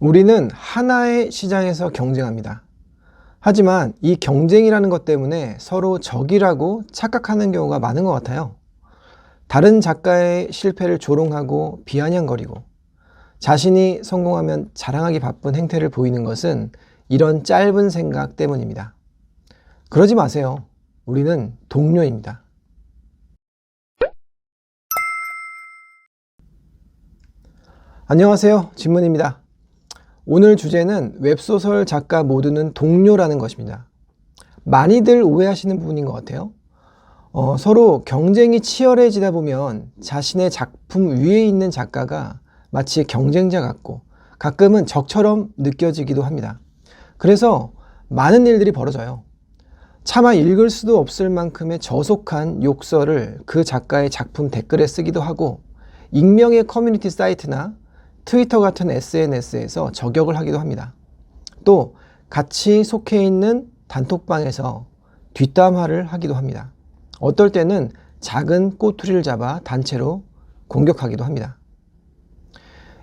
우리는 하나의 시장에서 경쟁합니다. 하지만 이 경쟁이라는 것 때문에 서로 적이라고 착각하는 경우가 많은 것 같아요. 다른 작가의 실패를 조롱하고 비아냥거리고 자신이 성공하면 자랑하기 바쁜 행태를 보이는 것은 이런 짧은 생각 때문입니다. 그러지 마세요. 우리는 동료입니다. 안녕하세요. 진문입니다. 오늘 주제는 웹소설 작가 모두는 동료라는 것입니다. 많이들 오해하시는 부분인 것 같아요. 어, 서로 경쟁이 치열해지다 보면 자신의 작품 위에 있는 작가가 마치 경쟁자 같고 가끔은 적처럼 느껴지기도 합니다. 그래서 많은 일들이 벌어져요. 차마 읽을 수도 없을 만큼의 저속한 욕설을 그 작가의 작품 댓글에 쓰기도 하고 익명의 커뮤니티 사이트나 트위터 같은 SNS에서 저격을 하기도 합니다. 또 같이 속해 있는 단톡방에서 뒷담화를 하기도 합니다. 어떨 때는 작은 꼬투리를 잡아 단체로 공격하기도 합니다.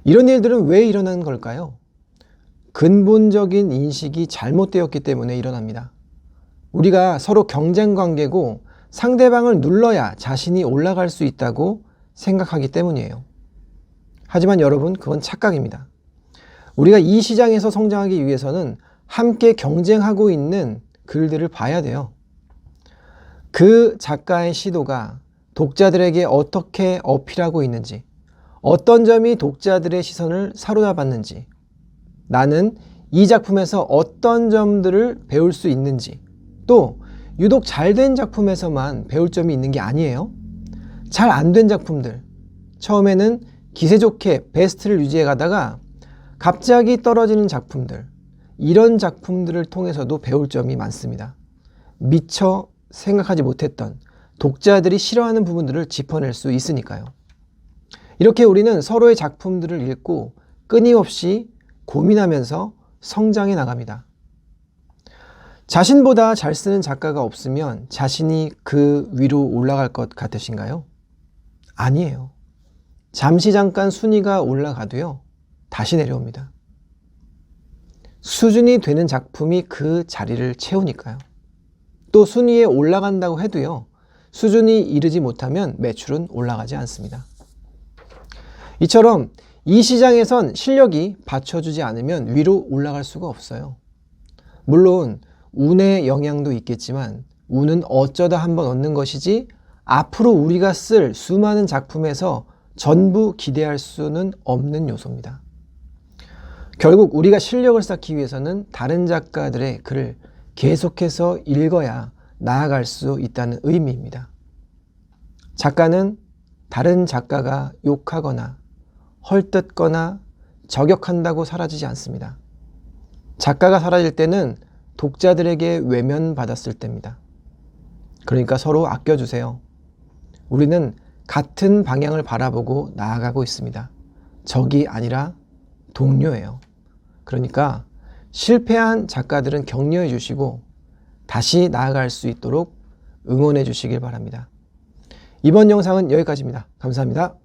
이런 일들은 왜 일어나는 걸까요? 근본적인 인식이 잘못되었기 때문에 일어납니다. 우리가 서로 경쟁 관계고 상대방을 눌러야 자신이 올라갈 수 있다고 생각하기 때문이에요. 하지만 여러분, 그건 착각입니다. 우리가 이 시장에서 성장하기 위해서는 함께 경쟁하고 있는 글들을 봐야 돼요. 그 작가의 시도가 독자들에게 어떻게 어필하고 있는지, 어떤 점이 독자들의 시선을 사로잡았는지, 나는 이 작품에서 어떤 점들을 배울 수 있는지, 또 유독 잘 된 작품에서만 배울 점이 있는 게 아니에요. 잘 안 된 작품들, 처음에는 기세 좋게 베스트를 유지해 가다가 갑자기 떨어지는 작품들, 이런 작품들을 통해서도 배울 점이 많습니다. 미처 생각하지 못했던 독자들이 싫어하는 부분들을 짚어낼 수 있으니까요. 이렇게 우리는 서로의 작품들을 읽고 끊임없이 고민하면서 성장해 나갑니다. 자신보다 잘 쓰는 작가가 없으면 자신이 그 위로 올라갈 것 같으신가요? 아니에요. 잠시 잠깐 순위가 올라가도요, 다시 내려옵니다. 수준이 되는 작품이 그 자리를 채우니까요. 또 순위에 올라간다고 해도요, 수준이 이르지 못하면 매출은 올라가지 않습니다. 이처럼 이 시장에선 실력이 받쳐주지 않으면 위로 올라갈 수가 없어요. 물론 운의 영향도 있겠지만 운은 어쩌다 한번 얻는 것이지 앞으로 우리가 쓸 수많은 작품에서 전부 기대할 수는 없는 요소입니다. 결국 우리가 실력을 쌓기 위해서는 다른 작가들의 글을 계속해서 읽어야 나아갈 수 있다는 의미입니다. 작가는 다른 작가가 욕하거나 헐뜯거나 저격한다고 사라지지 않습니다. 작가가 사라질 때는 독자들에게 외면받았을 때입니다. 그러니까 서로 아껴주세요. 우리는 같은 방향을 바라보고 나아가고 있습니다. 적이 아니라 동료예요. 그러니까 실패한 작가들은 격려해 주시고 다시 나아갈 수 있도록 응원해 주시길 바랍니다. 이번 영상은 여기까지입니다. 감사합니다.